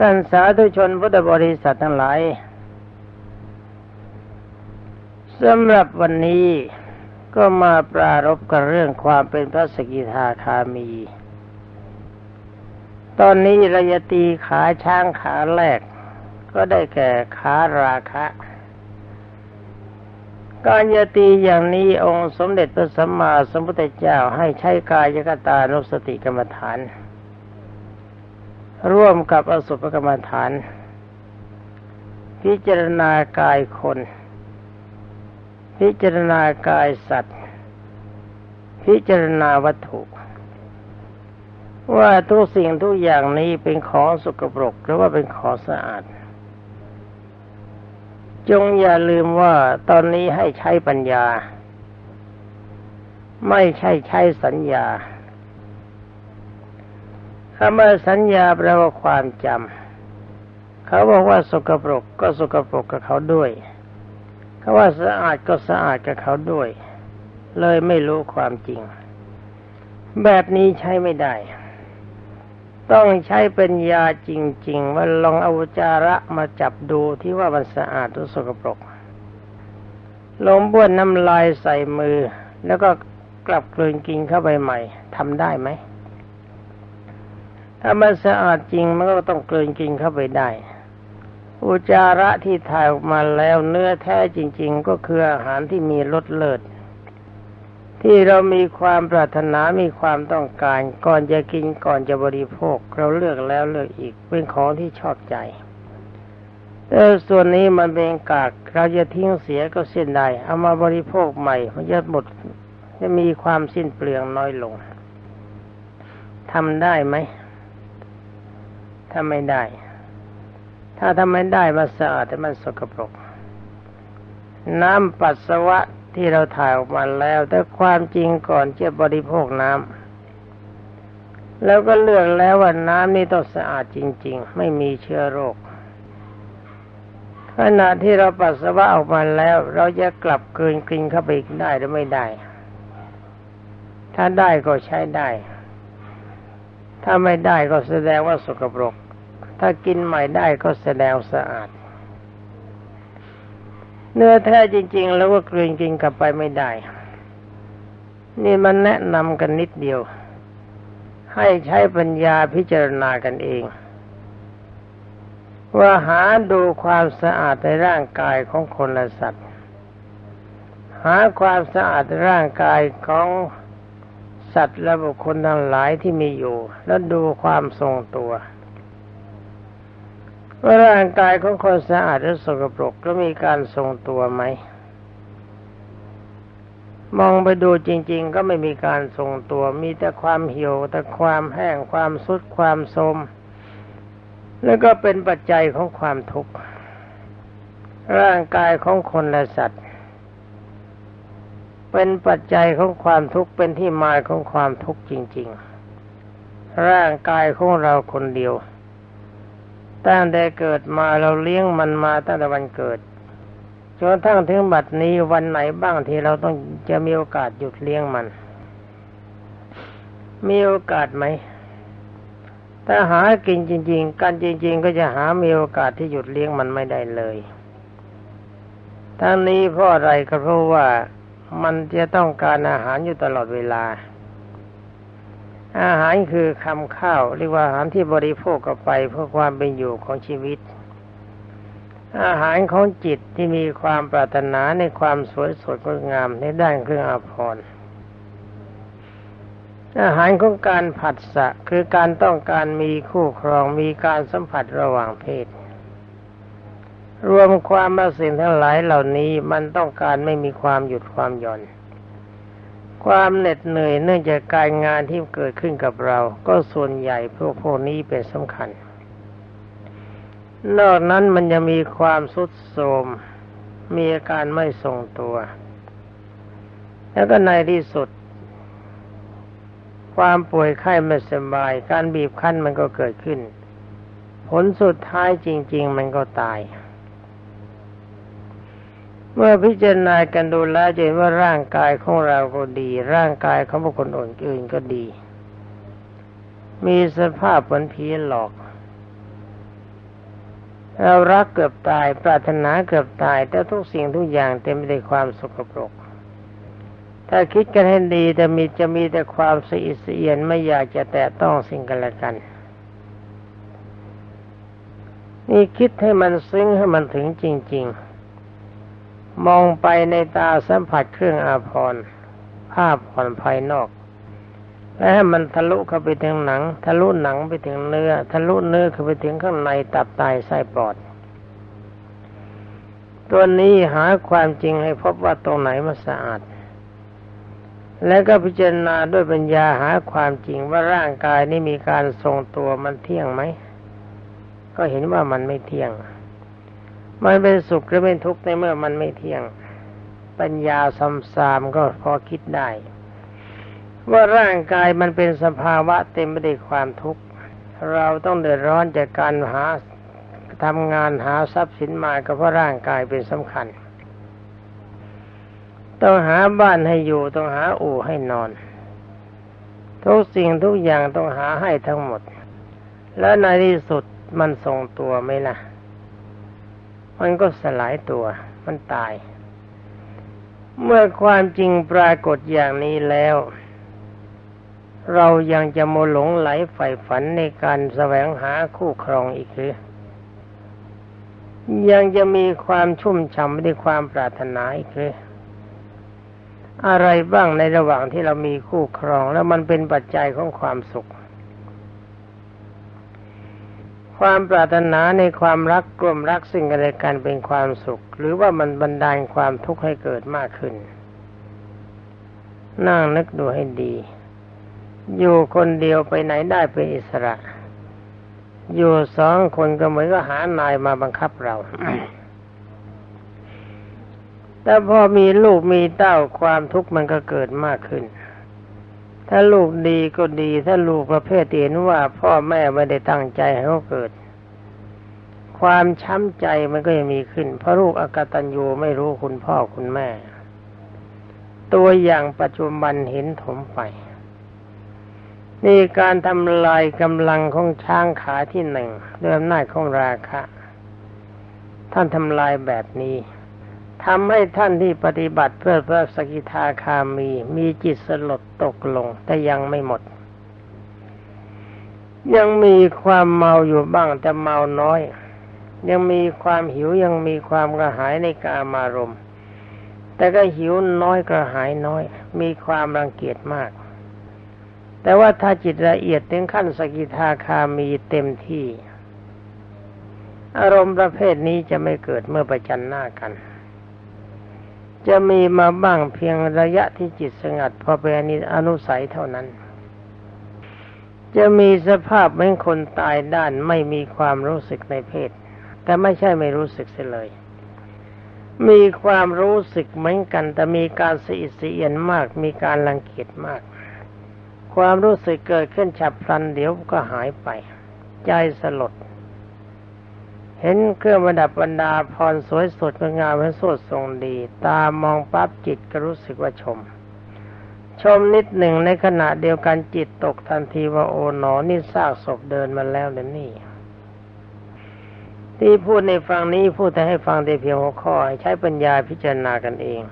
ท่านสาธุชนพุทธบริษัททั้งหลายสำหรับวันนี้ก็มาปรารบกับเรื่องความเป็นพระสกิทาคามี ตอนนี้ระยตีขาช้างขาแรก ก็ได้แก่ขาราคะการยตีอย่างนี้องค์สมเด็จพระสัมมาสัมพุทธเจ้าให้ใช้กายกตานุสติกรรมฐาน ร่วมกับอสุภกรรมฐาน พิจารณากายคน พิจารณากายสัตว์ พิจารณาวัตถุ ว่าทุกสิ่งทุกอย่างนี้เป็นของสกปรกหรือว่าเป็นของสะอาด จงอย่าลืมว่าตอนนี้ให้ใช้ปัญญา ไม่ใช่ใช้สัญญา คำว่าสัญญาแปลว่าความจำเขาบอกว่าสกปรกก็สกปรกกับเขาด้วยเขาว่าสะอาดก็สะอาดกับเขาด้วย เลยไม่รู้ความจริง แบบนี้ใช้ไม่ได้ ต้องใช้เป็นยาจริง ๆ ว่าลองเอาจาระมาจับดูที่ว่ามันสะอาดหรือสกปรกลงบ้วนน้ำลายใส่มือ แล้วก็กลับกลืนกินเข้าไปใหม่ทำได้ไหม ถ้ามันสะอาดจริงมันก็ต้องกลืนกินเข้าไปได้ อุจาระที่ถ่ายออกมาแล้วเนื้อแท้จริง ๆ ก็คืออาหารที่มีรสเลิศที่เรามีความปรารถนามีความต้องการ ก่อนจะกินก่อนจะบริโภค เราเลือกแล้วเลือกอีกเป็นของที่ชอบใจแต่ส่วนนี้มันเป็นกากเราจะทิ้งเสียก็เส้นได้เอามาบริโภคใหม่มันจะหมดจะมีความสิ้นเปลืองน้อยลงทำได้ไหม ถ้าไม่ได้ ถ้าทำไม่ได้มันสะอาดแต่มันสกปรก น้ำปัสสาวะที่เราถ่ายออกมาแล้ว แต่ความจริงก่อนจะบริโภคน้ำแล้วก็เลือกแล้วว่าน้ำนี้ต้องสะอาดจริง ๆ ไม่มีเชื้อโรคขณะที่เราปัสสาวะออกมาแล้ว เราจะกลับเกินกลินเข้าไปอีกได้หรือไม่ได้ ถ้าได้ก็ใช้ได้ ถ้าไม่ได้ก็แสดงว่าสกปรก ถ้ากินใหม่ได้ก็แสดงสะอาด เนื้อแท้จริง ๆ แล้วก็กลืนกินกลับไปไม่ได้ นี่มันแนะนำกันนิดเดียว ให้ใช้ปัญญาพิจารณากันเอง ว่าหาดูความสะอาดในร่างกายของคนและสัตว์ หาความสะอาดในร่างกายของสัตว์และบุคคลทั้งหลายที่มีอยู่ แล้วดูความทรงตัว ว่าร่างกายของคนสะอาดหรือสกปรกก็มีการทรงตัวไหม มองไปดูจริง ๆ ก็ไม่มีการทรงตัว มีแต่ความเหี่ยวแต่ความแห้งความสุดความโทมแล้วก็เป็นปัจจัยของความทุกข์ร่างกายของคนและสัตว์ เป็นปัจจัยของความทุกข์เป็นที่มาของความทุกข์จริง ๆ ร่างกายของเราคนเดียว ตั้งแต่เกิดมาเราเลี้ยงมันมาตั้งแต่วันเกิดจนทั้งถึงบัดนี้วันไหนบ้างที่เราต้องจะมีโอกาสหยุดเลี้ยงมัน มีโอกาสไหม ถ้าหากินจริง ๆ กันจริง ๆ ก็จะหามีโอกาสที่หยุดเลี้ยงมันไม่ได้เลยทั้งนี้เพราะอะไรก็เพราะว่ามันจะต้องการอาหารอยู่ตลอดเวลา อาหารคือคำข้าวเรียกว่าอาหารที่บริโภคกับไปเพื่อความเป็นอยู่ของชีวิต อาหารของจิตที่มีความปรารถนาในความสวยสดงดงามในด้านเครื่องอาภรณ์อาหารของการผัดสะคือการต้องการมีคู่ครองมีการสัมผัสระหว่างเพศ รวมความมาสิ่งทั้งหลายเหล่านี้มันต้องการไม่มีความหยุดความหย่อน ความเหน็ดเหนื่อยเนื่องจากการงานที่เกิดขึ้นกับเรา ก็ส่วนใหญ่พวกพวกนี้เป็นสำคัญ นอกนั้นมันจะมีความสุดโทมมีอาการไม่ทรงตัว แล้วก็ในที่สุด ความป่วยไข้ไม่สบาย การบีบคั้นมันก็เกิดขึ้น ผลสุดท้ายจริง ๆ มันก็ตาย เมื่อพิจารณากันดูแลจะเห็นว่าร่างกายของเราก็ดี ร่างกายของบุคคลอื่นก็ดี มีสภาพเหมือนผีหลอก เรารักเกือบตาย ปรารถนาเกือบตาย แต่ทุกสิ่งทุกอย่างเต็มไปด้วยความสกปรก ถ้าคิดกันให้ดีจะมีจะมีแต่ความสะอิดสะเอียนไม่อยากจะแตะต้องสิ่งกันและกันนี่คิดให้มันซึ้งให้มันถึงจริง ๆ มองไปในตาสัมผัสเครื่องอาภรณ์ภาพผ่อนภายนอก และให้มันทะลุเข้าไปถึงหนัง ทะลุหนังไปถึงเนื้อ ทะลุเนื้อเข้าไปถึงข้างในตับไตไส้ปอด ตัวนี้หาความจริงให้พบว่าตรงไหนมันสะอาด แล้วก็พิจารณาด้วยปัญญาหาความจริงว่าร่างกายนี้มีการทรงตัวมันเที่ยงไหม ก็เห็นว่ามันไม่เที่ยง มันเป็นสุขหรือเป็นทุกข์ในเมื่อมันไม่เที่ยง ปัญญาสำสามก็พอคิดได้ ว่าร่างกายมันเป็นสภาวะเต็มไปด้วยความทุกข์ เราต้องเดือดร้อนจากการหาทำงานหาทรัพย์สินมาก็เพราะร่างกายเป็นสำคัญ ต้องหาบ้านให้อยู่ต้องหาอู่ให้นอน ทุกสิ่งทุกอย่างต้องหาให้ทั้งหมด และในที่สุดมันทรงตัวไหมล่ะ มันก็สลายตัว มันตาย เมื่อความจริงปรากฏอย่างนี้แล้ว เรายังจะโมหลงไหลใฝ่ฝันในการแสวงหาคู่ครองอีกหรือยังจะมีความชุ่มฉ่ำในความปรารถนาอีกหรืออะไรบ้างในระหว่างที่เรามีคู่ครองแล้วมันเป็นปัจจัยของความสุข ความปรารถนาในความรักกลมรักสิ่งกันและกันเป็นความสุข หรือว่ามันบันดาลความทุกข์ให้เกิดมากขึ้น นั่งนึกดูให้ดี อยู่คนเดียวไปไหนได้เป็นอิสระ อยู่สองคนก็เหมือนก็หานายมาบังคับเรา แต่พอมีลูกมีเต้าความทุกข์มันก็เกิดมากขึ้น ถ้าลูกดีก็ดี ถ้าลูกประเภทเห็นว่าพ่อแม่ไม่ได้ตั้งใจให้เขาเกิด ความช้ำใจมันก็ยังมีขึ้น เพราะลูกอากตันยูไม่รู้คุณพ่อคุณแม่ ตัวอย่างปัจจุบันเห็นถมไป นี่การทำลายกำลังของช้างขาที่หนึ่งด้วยอำนาจของราคะ ท่านทำลายแบบนี้ ทำให้ท่านที่ปฏิบัติเพื่อพระสกิทาคามี มีจิตสลดตกลง แต่ยังไม่หมด ยังมีความเมาอยู่บ้างแต่เมาน้อย ยังมีความหิวยังมีความกระหายในกามารมณ์ แต่ก็หิวน้อยกระหายน้อย มีความรังเกียจมาก แต่ว่าถ้าจิตละเอียดถึงขั้นสกิทาคามีเต็มที่ อารมณ์ประเภทนี้จะไม่เกิดเมื่อประจันหน้ากัน จะมีมาบ้างเพียงระยะที่จิตสงัดพอเป็นอนุสัยเท่านั้น จะมีสภาพเหมือนคนตายด้านไม่มีความรู้สึกในเพศ แต่ไม่ใช่ไม่รู้สึกเสียเลย มีความรู้สึกเหมือนกัน แต่มีการสะอิดสะเอียนมาก มีการรังเกียจมาก ความรู้สึกเกิดขึ้นฉับพลันเดี๋ยวก็หายไป ใจสลด เห็นเครื่องประดับบรรดาพรสวยสดงามและสดทรงดี ตามองปั๊บจิตก็รู้สึกว่าชม ชมนิดหนึ่งในขณะเดียวกันจิตตกทันทีว่าโอ๋หนอนี่ซากศพเดินมาแล้วเดี๋ยวนี้ที่พูดในฟังนี้พูดแต่ให้ฟังได้เพียงหัวข้อให้ใช้ปัญญาพิจารณากันเอง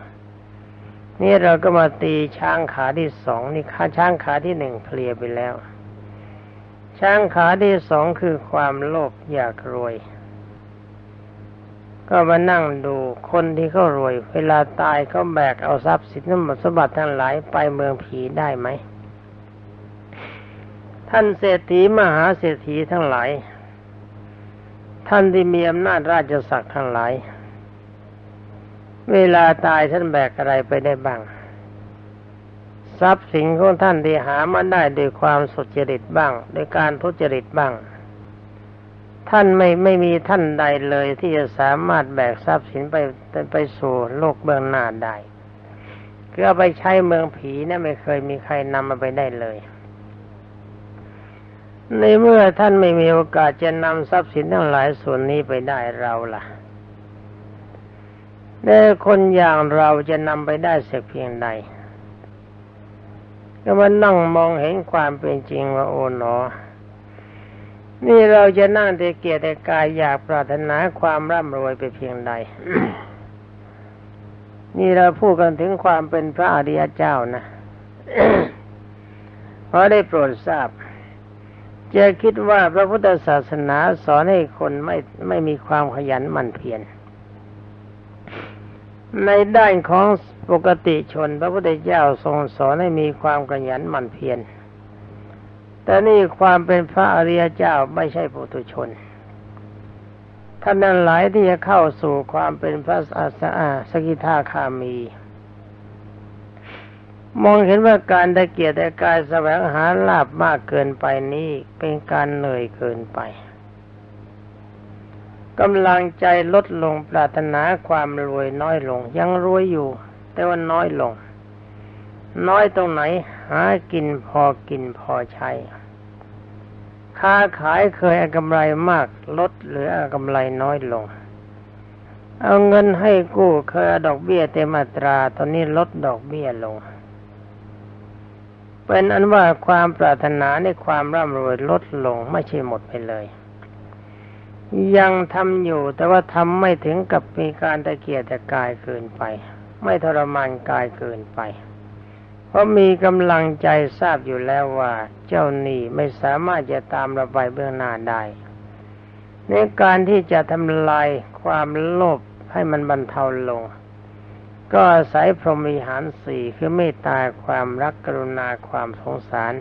นี่เราก็มาตีช้างขาที่สองนี่ขาช้างขาที่หนึ่งเคลียร์ไปแล้ว ช้างขาที่สองคือความโลภอยากรวย ก็มานั่งดูคนที่เขารวย เวลาตายเขาแบกเอาทรัพย์สินสมบัติทั้งหลายไปเมืองผีได้ไหม ท่านเศรษฐีมหาเศรษฐีทั้งหลาย ท่านที่มีอำนาจราชศักดิ์ทั้งหลาย เวลาตายท่านแบกอะไรไปได้บ้าง ทรัพย์สินของท่านที่หามาได้โดยความสุจริตบ้างโดยการทุจริตบ้าง ท่านไม่ไม่มีท่านใดเลยที่จะสามารถแบกทรัพย์สินไปไปสู่โลกเบื้องหน้าได้คือเอาไปใช้เมืองผีนะไม่เคยมีใครนำมาไปได้เลย ในเมื่อท่านไม่มีโอกาสจะนำทรัพย์สินทั้งหลายส่วนนี้ไปได้เราล่ะแต่คนอย่างเราจะนำไปได้สักเพียงใด ก็มานั่งมองเห็นความเป็นจริงว่าโอ๋หนอ นี่เราจะนั่งแต่เกียรติแต่กายอยากปรารถนาความร่ำรวยไปเพียงใด นี่เราพูดกันถึงความเป็นพระอริยเจ้านะเพราะได้โปรดทราบ จะคิดว่าพระพุทธศาสนาสอนให้คนไม่ไม่มีความขยันหมั่นเพียรในด้านของปกติชน พระพุทธเจ้าทรงสอนให้มีความขยันหมั่นเพียร แต่นี่ความเป็นพระอริยเจ้าไม่ใช่ปุถุชน ท่านนั้นหลายที่จะเข้าสู่ความเป็นพระอาสาสกิทาคามี มองเห็นว่าการตะเกียรต่กายแสวงหาลาบมากเกินไปนี้เป็นการเหนื่อยเกินไปกำลังใจลดลงปรารถนาความรวยน้อยลง ยังรวยอยู่ แต่ว่าน้อยลง น้อยตรงไหน หากินพอกินพอใช้ ค้าขายเคยกำไรมากลดเหลือกำไรน้อยลง เอาเงินให้กู้เคยอดอกเบี้ยเต็มอัตรา ตอนนี้ลดดอกเบี้ยลง เป็นอันว่าความปรารถนาในความร่ำรวยลดลงไม่ใช่หมดไปเลย ยังทำอยู่แต่ว่าทำไม่ถึงกับมีการตะเกียกตะกายเกินไป ไม่ทรมานกายเกินไป เพราะมีกำลังใจทราบอยู่แล้วว่า เจ้าหนี้ไม่สามารถจะตามระบายเบื้องหน้าได้ในการที่จะทำลายความโลภให้มันบรรเทาลง ก็อาศัยพรหมิหารสี่คือเมตตาความรักกรุณาความสงสาร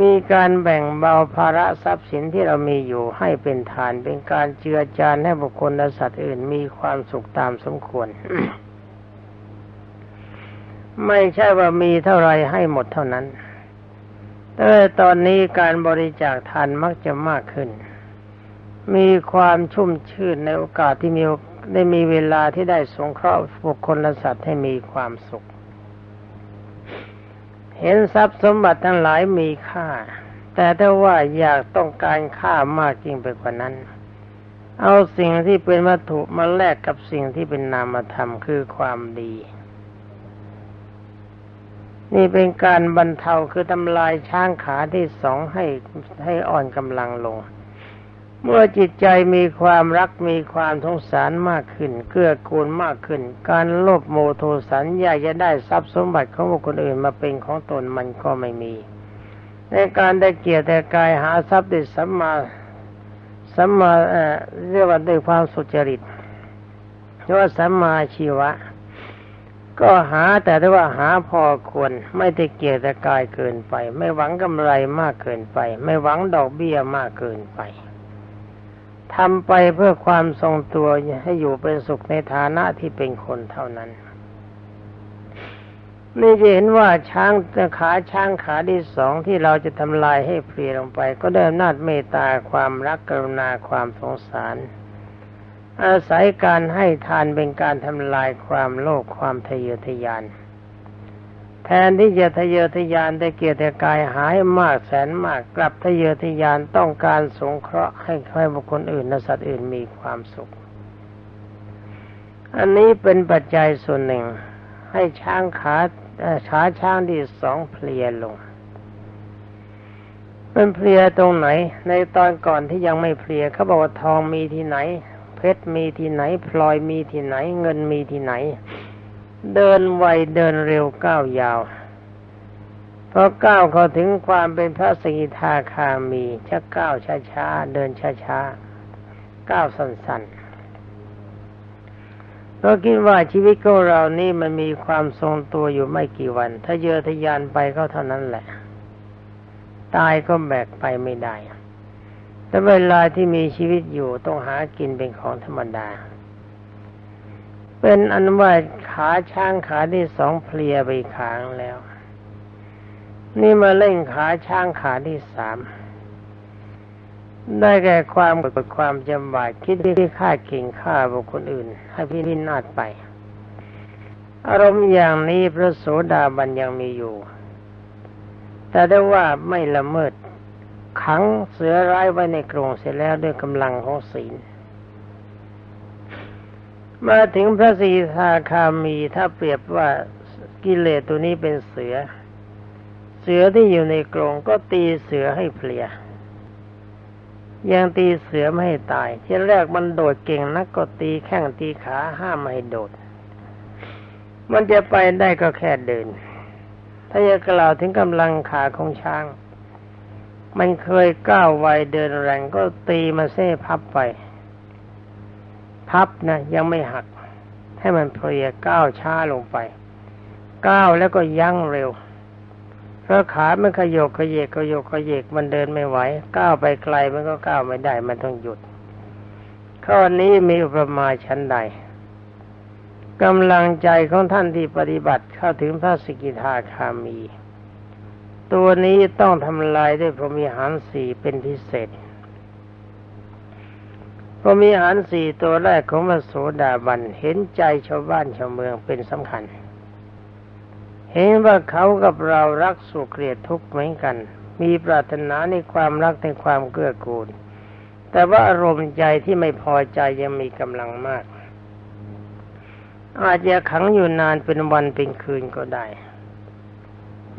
มีการแบ่งเบาภาระทรัพย์สินที่เรามีอยู่ให้เป็นทานเป็นการเจือจานให้บุคคลและสัตว์อื่นมีความสุขตามสมควร ไม่ใช่ว่ามีเท่าไรให้หมดเท่านั้นแต่ตอนนี้การบริจาคทานมักจะมากขึ้น มีความชุ่มชื่นในโอกาสที่มีได้มีเวลาที่ได้สงเคราะห์บุคคลและสัตว์ให้มีความสุข เห็นทรัพย์สมบัติทั้งหลายมีค่า แต่ถ้าว่าอยากต้องการค่ามากจริงไปกว่านั้น เอาสิ่งที่เป็นวัตถุมาแลกกับสิ่งที่เป็นนามธรรมคือความดี นี่เป็นการบรรเทาคือทำลายช้างขาที่สองให้ให้อ่อนกำลังลง เมื่อจิตใจมีความรักมีความทงสารมากขึ้น เกื้อกูลมากขึ้น การโลภโมโทสันอยากจะได้ทรัพย์สมบัติของบุคคลอื่นมาเป็นของตนมันก็ไม่มี ในการได้เกียรติแต่กายหาทรัพย์ด้วยสัมมาสัมมาเอ่อเรียกว่าด้วยความสุจริตเรียกว่าสัมมาชีวะ ก็หาแต่ได้ว่าหาพอควรไม่ได้เกียรตกายเกินไป ไม่หวังกำไรมากเกินไป ไม่หวังดอกเบี้ยมากเกินไปทำไปเพื่อความทรงตัวให้อยู่เป็นสุขในฐานะที่เป็นคนเท่านั้น นี่จะเห็นว่าช้างขาช้างขาที่สองที่เราจะทำลายให้เพลียลงไป ก็ได้อำนาจเมตตาความรักกรุณาความสงสาร อาศัยการให้ทานเป็นการทำลายความโลภความทะเยอทะยาน แทนที่จะทะเยอทะยานได้เกียรติกายหายมากแสนมากกลับทะเยอทะยานต้องการสงเคราะห์ให้ให้บุคคลอื่นและสัตว์อื่นมีความสุข อันนี้เป็นปัจจัยส่วนหนึ่ง ให้ช้างขาขาช้างที่สองเพลียลงเป็นเพลียตรงไหน ในตอนก่อนที่ยังไม่เพลียเขาบอกว่าทองมีที่ไหน เพชรมีที่ไหน พลอยมีที่ไหน เงินมีที่ไหน เดินไวเดินเร็วก้าวยาวพอก้าวเขาถึงความเป็นพระสกิทาคามีชักก้าวช้าๆเดินช้าๆก้าวสั้นๆเราคิดว่าชีวิตของเรานี่มันมีความทรงตัวอยู่ไม่กี่วัน ถ้าเยอทะยานไปก็เท่านั้นแหละ ตายก็แบกไปไม่ได้ แต่เวลาที่มีชีวิตอยู่ต้องหากินเป็นของธรรมดา เป็นอันว่าขาช้างขาที่สองเพลียไปขางแล้ว นี่มาเล่งขาช้างขาที่สามได้แก่ความกดความจำบาดคิดที่ฆ่าเก่งฆ่าบุคคลอื่น ให้พิพินาศไป อารมณ์อย่างนี้พระโสดาบันยังมีอยู่ แต่ได้ว่าไม่ละเมิด ขังเสือร้ายไว้ในกรงเสร็จแล้วด้วยกำลังของศีล มาถึงพระสีทาคามีถ้าเปรียบว่ากิเลสตัวนี้เป็นเสือ เสือที่อยู่ในกรงก็ตีเสือให้เพลีย ยังตีเสือไม่ให้ตายที่แรกมันโดดเก่งนักก็ตีแข้งตีขาห้ามไม่ให้โดด มันจะไปได้ก็แค่เดิน ถ้าจะกล่าวถึงกำลังขาของช้าง มันเคยก้าวไวเดินแรงก็ตีมาเส้พับไป พับนะยังไม่หัก ให้มันเพลียก้าวช้าลงไป ก้าวแล้วก็ยั้งเร็วเพราะขามันขยกขยเยกขยกขยเยกมันเดินไม่ไหวก้าวไปไกลมันก็ก้าวไม่ได้มันต้องหยุด ข้อนี้มีอุปมาชั้นใดกำลังใจของท่านที่ปฏิบัติเข้าถึงพระสกิทาคามี ตัวนี้ต้องทำลายด้วยพรมีหารสี่เป็นพิเศษพรมีหารสี่ตัวแรกของพระโสดาบันเห็นใจชาวบ้านชาวเมืองเป็นสำคัญ เห็นว่าเขากับเรารักสุขเกลียดทุกข์เหมือนกัน มีปรารถนาในความรักในความเกื้อกูล แต่ว่าอารมณ์ใจที่ไม่พอใจยังมีกำลังมาก อาจจะขังอยู่นานเป็นวันเป็นคืนก็ได้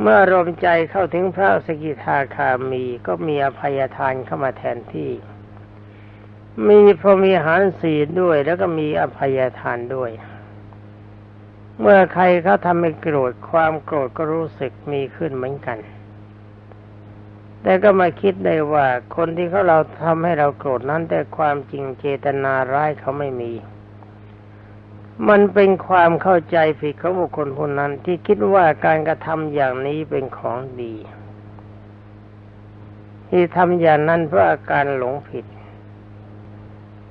เมื่อรมใจเข้าถึงพระสกิทาคามีก็มีอภัยทานเข้ามาแทนที่ มีพรมีหารสีด้วยแล้วก็มีอภัยทานด้วย เมื่อใครเขาทำให้โกรธความโกรธก็รู้สึกมีขึ้นเหมือนกัน แต่ก็มาคิดได้ว่าคนที่เขาเราทำให้เราโกรธนั้นแต่ความจริงเจตนาร้ายเขาไม่มี มันเป็นความเข้าใจผิดของบุคคลคนนั้นที่คิดว่าการกระทำอย่างนี้เป็นของดี ที่ทำอย่างนั้นเพราะอาการหลงผิด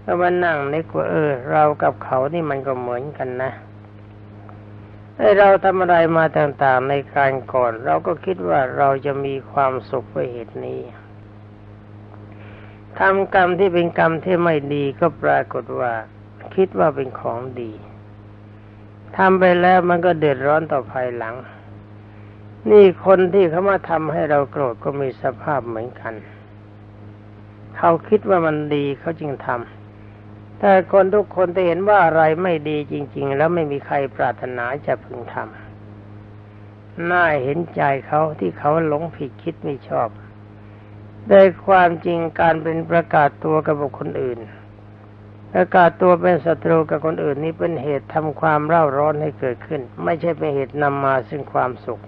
ก็มานั่งนึกว่าเออ เรากับเขานี่มันก็เหมือนกันนะไอเราทำอะไรมาต่างๆในการก่อน เราก็คิดว่าเราจะมีความสุขเพราะเหตุนี้ทำกรรมที่เป็นกรรมที่ไม่ดีก็ปรากฏว่า คิดว่าเป็นของดี ทำไปแล้วมันก็เดือดร้อนต่อภายหลัง นี่คนที่เขามาทำให้เราโกรธก็มีสภาพเหมือนกัน เขาคิดว่ามันดีเขาจึงทำแต่คนทุกคนจะเห็นว่าอะไรไม่ดีจริง ๆ แล้วไม่มีใครปรารถนาจะพึงทำน่าเห็นใจเขาที่เขาหลงผิดคิดไม่ชอบโดยความจริงการเป็นประกาศตัวกับบุคคลอื่น ประกาศตัวเป็นศัตรูกับคนอื่นนี้เป็นเหตุทำความเร่าร้อนให้เกิดขึ้น ไม่ใช่เป็นเหตุนำมาซึ่งความสุข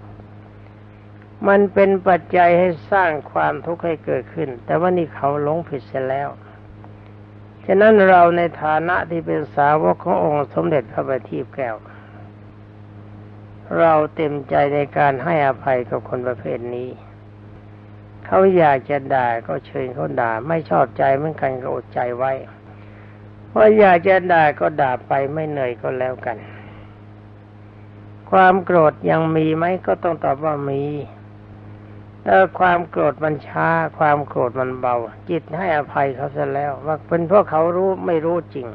มันเป็นปัจจัยให้สร้างความทุกข์ให้เกิดขึ้น แต่ว่านี่เขาหลงผิดเสียแล้วฉะนั้นเราในฐานะที่เป็นสาวกขององค์สมเด็จพระบัณฑิตแก้ว เราเต็มใจในการให้อภัยกับคนประเภทนี้ เขาอยากจะด่าก็เชิญเขาด่า ไม่ชอบใจเหมือนกันก็อดใจไว้ ว่าอยากจะด่าก็ด่าไปไม่เหนื่อยก็แล้วกัน ความโกรธยังมีไหมก็ต้องตอบว่ามีถ้าความโกรธมันช้า ความโกรธมันเบา จิตให้อภัยเขาซะแล้ว ว่าเป็นเพราะเขารู้ไม่รู้จริง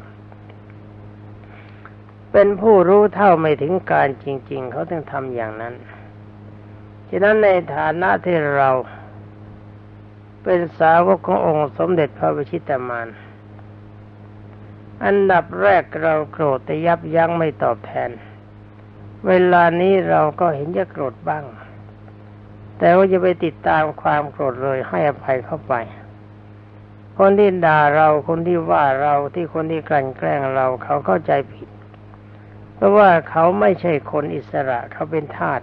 เป็นผู้รู้เท่าไม่ถึงการจริง ๆ เขาถึงทำอย่างนั้นฉะนั้นในฐานะที่เรา เป็นสาวกขององค์สมเด็จพระวิชิตามาน อันดับแรกเราโกรธแต่ยับยั้งไม่ตอบแทน เวลานี้เราก็เห็นจะโกรธบ้าง แต่ว่าจะไปติดตามความโกรธเลยให้อภัยเข้าไป คนที่ด่าเราคนที่ว่าเราที่คนที่กลั่นแกล้งเราเขาเข้าใจผิด เพราะว่าเขาไม่ใช่คนอิสระเขาเป็นทาส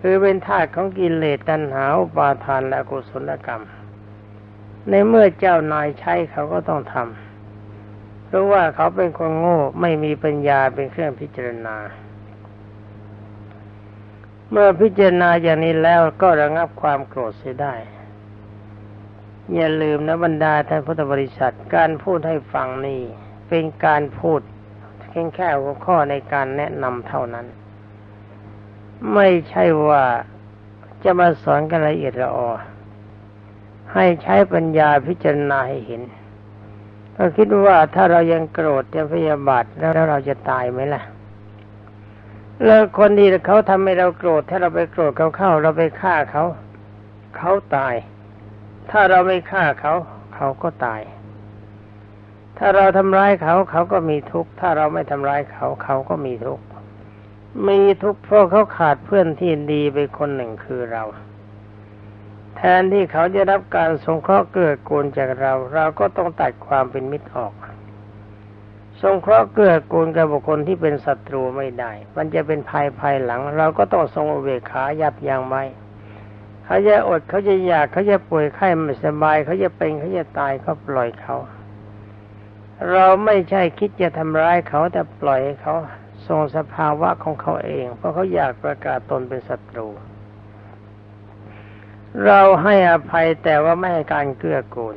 คือเป็นทาสของกิเลสตัณหาอุปาทานและกุศลกรรม ในเมื่อเจ้านายใช้เขาก็ต้องทำ ราะว่าเขาเป็นคนโง่ไม่มีปัญญาเป็นเครื่องพิจารณา เมื่อพิจารณาอย่างนี้แล้วก็ระงับความโกรธเสียได้ อย่าลืมนะบรรดาท่านพุทธบริษัทการพูดให้ฟังนี่เป็นการพูดแค่แค่หัวข้อในการแนะนำเท่านั้น ไม่ใช่ว่าจะมาสอนกันละเอียดละออให้ใช้ปัญญาพิจารณาให้เห็น ก็คิดว่าถ้าเรายังโกรธยังพยาบาทแล้วเราจะตายไหมล่ะแล้วคนที่เขาทำให้เราโกรธถ้าเราไปโกรธเขาเข้า เราไปฆ่าเขาเขาตาย ถ้าเราไม่ฆ่าเขา เขาก็ตาย ถ้าเราทำร้ายเขาเขาก็มีทุกข์ถ้าเราไม่ทำร้ายเขาเขาก็มีทุกข์มีทุกข์เพราะเขาขาดเพื่อนที่ดีไปคนหนึ่งคือเรา ทนที่เขาจะรับการสงเคราะห์เกื้อกูลจากเรา เราก็ต้องตัดความเป็นมิตรออกสงเคราะห์เกื้อกูลกับบุคคลที่เป็นศัตรูไม่ได้ มันจะเป็นภัยภายหลัง เราก็ต้องทรงอุเบกขายับยั้งไว้เขาจะอดเขาจะอยากเขาจะป่วยไข้ไม่สบาย เขาจะเป็นเขาจะตายก็ปล่อยเขา เราไม่ใช่คิดจะทำร้ายเขาแต่ปล่อยให้เขาทรงสภาวะของเขาเอง เพราะเขาอยากประกาศตนเป็นศัตรู เราให้อภัยแต่ว่าไม่ให้การเกื้อกูล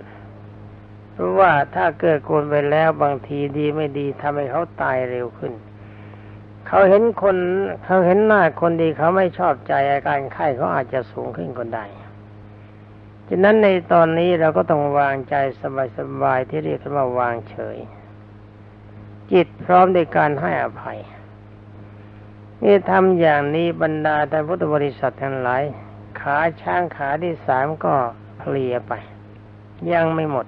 เพราะว่าถ้าเกื้อกูลไปแล้วบางทีดีไม่ดีทำให้เขาตายเร็วขึ้น เขาเห็นคนเขาเห็นหน้าคนดีเขาไม่ชอบใจอาการไข้เขาอาจจะสูงขึ้นก็ได้ฉะนั้นในตอนนี้เราก็ต้องวางใจสบายๆที่เรียกว่าวางเฉย จิตพร้อมในการให้อภัย นี่ทำอย่างนี้บรรดาท่านพุทธบริษัททั้งหลาย ขาช้างขาที่สามก็เคลียไป ยังไม่หมด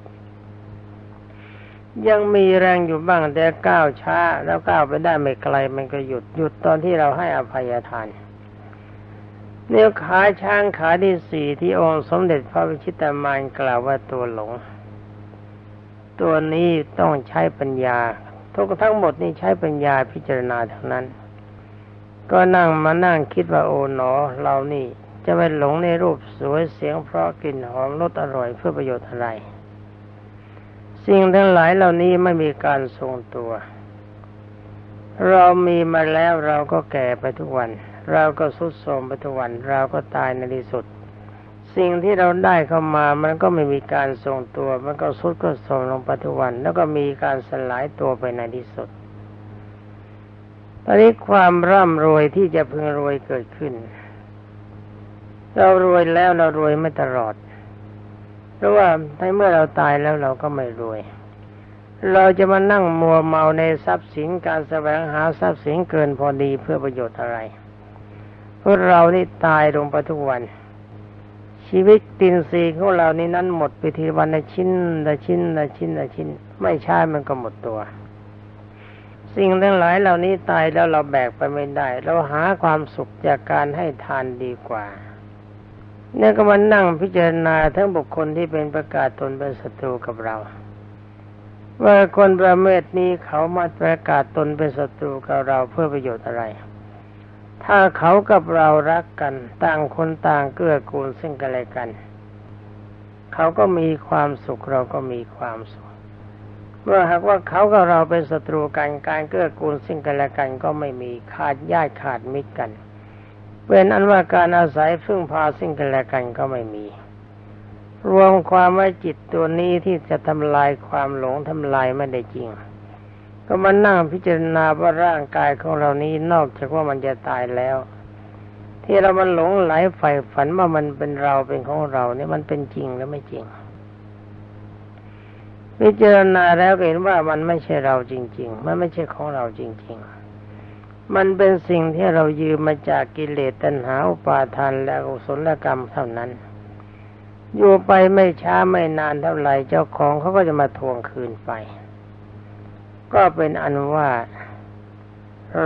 ยังมีแรงอยู่บ้างแต่ก้าวช้า แล้วก้าวไปได้ไม่ไกล มันก็หยุดหยุดตอนที่เราให้อภัยทานเนี่ยขาช้างขาที่สี่ที่องค์สมเด็จพระวิชิตามานกล่าวว่าตัวหลง ตัวนี้ต้องใช้ปัญญา ทุกทั้งหมดนี่ใช้ปัญญาพิจารณาเท่านั้น ก็นั่งมานั่งคิดว่าโอ๋หนอ เรานี่ จะไปหลงในรูปสวยเสียงเพราะกลิ่นหอมรสอร่อยเพื่อประโยชน์อะไร สิ่งทั้งหลายเหล่านี้ไม่มีการทรงตัว เรามีมาแล้วเราก็แก่ไปทุกวัน เราก็สุดโทรมไปทุกวัน เราก็ตายในที่สุด สิ่งที่เราได้เข้ามามันก็ไม่มีการทรงตัว มันก็สุดก็โทรมลงไปทุกวัน แล้วก็มีการสลายตัวไปในที่สุดตอนนี้ความร่ำรวยที่จะพึงรวยเกิดขึ้น เรารวยแล้วเรารวยไม่ตลอด เพราะว่าในเมื่อเราตายแล้วเราก็ไม่รวย เราจะมานั่งมัวเมาในทรัพย์สินการแสวงหาทรัพย์สินเกินพอดีเพื่อประโยชน์อะไรเพวกเรานี่ตายลงไปทุกวัน ชีวิตตินซีของเรานี่นั้นหมดไปทีวันละชิ้นละชิ้นละชิ้นละชิ้น ไม่ใช่มันก็หมดตัวสิ่งทั้งหลายเหล่านี้ตายแล้วเราแบกไปไม่ได้ เราหาความสุขจากการให้ทานดีกว่า เนี่ยก็มานั่งพิจารณาทั้งบุคคลที่เป็นประกาศตนเป็นศัตรูกับเราว่าคนประเมทนี้เขามาประกาศตนเป็นศัตรูกับเราเพื่อประโยชน์อะไร ถ้าเขากับเรารักกัน ต่างคนต่างเกื้อกูลซึ่งกันและกัน เขาก็มีความสุขเราก็มีความสุข เมื่อหากว่าเขากับเราเป็นศัตรูกันการเกื้อกูลซึ่งกันและกันก็ไม่มีขาดญาติขาดมิตรกัน เป็นอันว่าการอาศัยพึ่งพาซึ่งกันและกันก็ไม่มี รวมความว่าจิตตัวนี้ที่จะทำลายความหลงทำลายไม่ได้จริง ก็มานั่งพิจารณาว่าร่างกายของเรานี้นอกจากว่ามันจะตายแล้ว ที่เรามันหลงไหลใฝ่ฝันว่ามันเป็นเราเป็นของเราเนี่ยมันเป็นจริงหรือไม่จริงพิจารณาแล้วเห็นว่ามันไม่ใช่เราจริง ๆ มันไม่ใช่ของเราจริง ๆ มันเป็นสิ่งที่เรายืมมาจากกิเลสตัณหาอุปาทานและกุศลกรรมเท่านั้น อยู่ไปไม่ช้าไม่นานเท่าไหร่เจ้าของเขาก็จะมาทวงคืนไป ก็เป็นอันว่า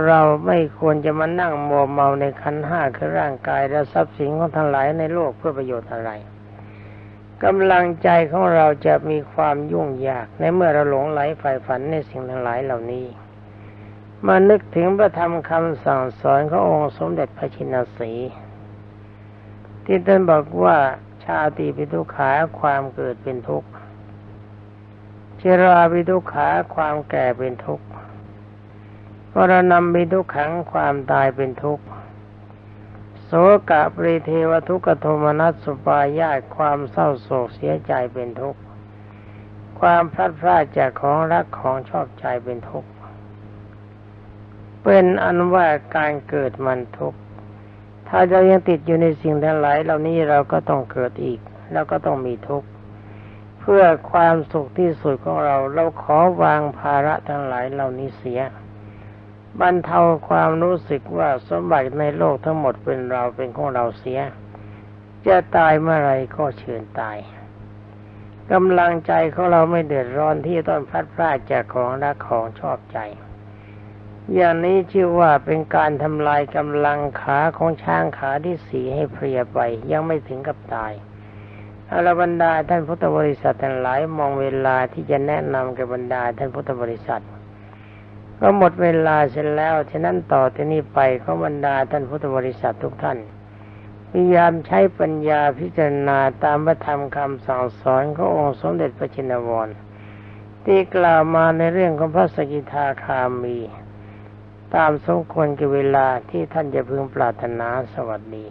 เราไม่ควรจะมานั่งมัวเมาในขันห้าคือร่างกายและทรัพย์สินของทั้งหลายในโลกเพื่อประโยชน์อะไรกำลังใจของเราจะมีความยุ่งยากในเมื่อเราหลงไหลฝ่ายฝันในสิ่งทั้งหลายเหล่านี้ มานึกถึงพระธรรมคำสั่งสอนขององค์สมเด็จพระชินสี ที่ท่านบอกว่าชาติปิทุขาความเกิดเป็นทุกข์เชราปิทุกขาความแก่เป็นทุกข์มรณะปิทุกขังความตายเป็นทุกข์โสกะปริเทวทุกขโทมนัสสุปายาตความเศร้าโศกเสียใจเป็นทุกข์ความพลัดพรากจากของรักของชอบใจเป็นทุกข์ เป็นอันว่าการเกิดมันทุกข์ถ้าเรายังติดอยู่ในสิ่งทั้งหลายเหล่านี้เราก็ต้องเกิดอีก แล้วก็ต้องมีทุกข์เพื่อความสุขที่สุดของเรา เราขอวางภาระทั้งหลายเหล่านี้เสียบรรเทาความรู้สึกว่าสมบัติในโลกทั้งหมดเป็นเราเป็นของเราเสีย จะตายเมื่อไรก็เชิญตายกำลังใจของเราไม่เดือดร้อนที่ต้องพัดพลาดจากของรักของชอบใจ อย่างนี้ชื่อว่าเป็นการทำลายกำลังขาของช้างขาที่สีให้เพลียไป ยังไม่ถึงกับตายอารบรรดาท่านพุทธบริษัททั้งหลายมองเวลาที่จะแนะนำกับบรรดาท่านพุทธบริษัท ก็หมดเวลาเสร็จแล้วฉะนั้นต่อที่นี้ไปขอบรรดาท่านพุทธบริษัททุกท่านพยายามใช้ปัญญาพิจารณาตามพระธรรมคำสั่งสอนขององค์สมเด็จพระจินวรที่กล่าวมาในเรื่องของพระสกิทาคามี ตามสมควรกับเวลาที่ท่านจะพึงปรารถนาสวัสดี